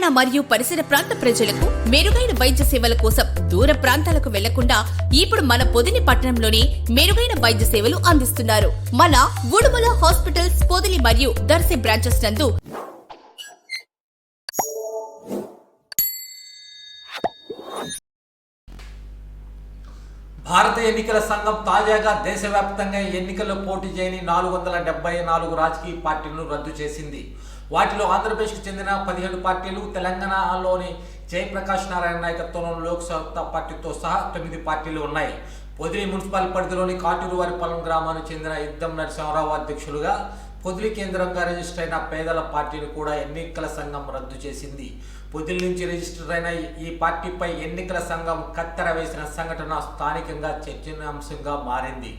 తెలంగాణ మరియు పరిసర ప్రాంత ప్రజలకు మెరుగైన వైద్య సేవల కోసం దూర ప్రాంతాలకు వెళ్ళకుండా ఇప్పుడు మన పొదిని పట్టణంలోనే మెరుగైన వైద్య సేవలు అందిస్తున్నారు. మన ఉడుమల హాస్పిటల్స్ పొదిలి మరియు దర్శి బ్రాంచెస్ నందు భారత ఎన్నికల సంఘం తాజాగా దేశవ్యాప్తంగా ఎన్నికల్లో పోటీ చేయని నాలుగు వందల డెబ్బై నాలుగు రాజకీయ పార్టీలను రద్దు చేసింది. వాటిలో ఆంధ్రప్రదేశ్కు చెందిన పదిహేడు పార్టీలు తెలంగాణలోని జయప్రకాష్ నారాయణ నాయకత్వంలోని లోక్సత్తా పార్టీతో సహా తొమ్మిది పార్టీలు ఉన్నాయి. పొదిలి మున్సిపల్ పరిధిలోని కాటూరు వారిపాలెం గ్రామానికి చెందిన యుద్ధం నరసింహరావు అధ్యక్షులుగా పొదిలి కేంద్రంగా రిజిస్టర్ అయిన పేదల పార్టీని కూడా ఎన్నికల సంఘం రద్దు చేసింది. పొదిలి నుంచి రిజిస్టర్ అయిన ఈ పార్టీపై ఎన్నికల సంఘం కత్తెర వేసిన సంఘటన స్థానికంగా చర్చనీయాంశంగా మారింది.